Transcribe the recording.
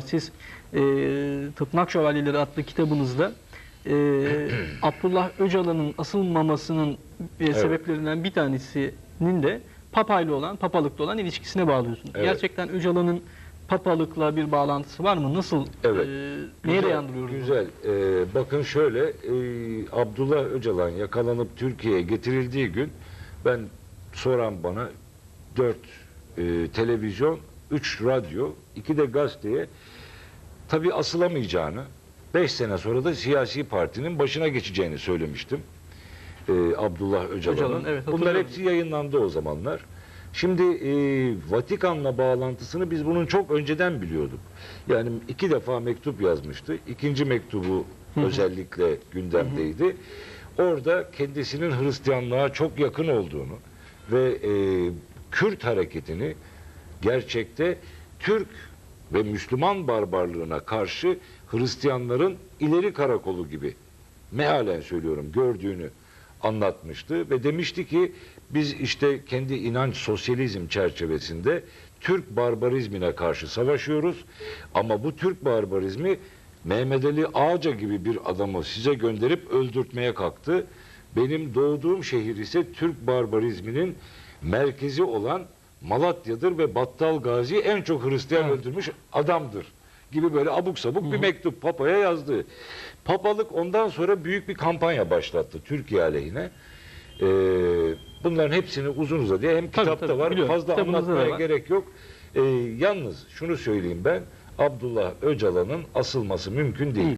Siz e, Tırnak Şövalyeleri adlı kitabınızda e, Abdullah Öcalan'ın asılmamasının e, sebeplerinden bir tanesinin de Papa ile olan, papalıkla olan ilişkisine bağlıyorsunuz. Evet. Gerçekten Öcalan'ın papalıkla bir bağlantısı var mı? Nasıl? Evet. E, neye Güzel, dayandırıyoruz? Güzel. Ee, bakın şöyle, e, Abdullah Öcalan yakalanıp Türkiye'ye getirildiği gün ben soran bana dört e, televizyon, üç radyo, iki de gazeteye tabii asılamayacağını, beş sene sonra da siyasi partinin başına geçeceğini söylemiştim. Ee, Abdullah Öcalan'ın. Öcalan, evet, Bunlar hepsi yayınlandı o zamanlar. Şimdi e, Vatikan'la bağlantısını biz bunun çok önceden biliyorduk. Yani iki defa mektup yazmıştı. İkinci mektubu özellikle gündemdeydi. Orada kendisinin Hristiyanlığa çok yakın olduğunu ve e, Kürt hareketini gerçekte Türk ve Müslüman barbarlığına karşı Hristiyanların ileri karakolu gibi mealen söylüyorum gördüğünü anlatmıştı ve demişti ki biz işte kendi inanç sosyalizm çerçevesinde Türk barbarizmine karşı savaşıyoruz ama bu Türk barbarizmi Mehmet Ali Ağca gibi bir adamı size gönderip öldürtmeye kalktı. Benim doğduğum şehir ise Türk barbarizminin merkezi olan Malatya'dır ve Battal Gazi en çok Hristiyan Evet. öldürmüş adamdır gibi böyle abuk sabuk bir mektup Papa'ya yazdı. Papalık ondan sonra büyük bir kampanya başlattı Türkiye aleyhine. Ee, bunların hepsini uzun uzadıya hem kitapta tabii, var biliyorum. fazla Kitabınızda da anlatmaya var. gerek yok. Ee, yalnız şunu söyleyeyim ben Abdullah Öcalan'ın asılması mümkün değil.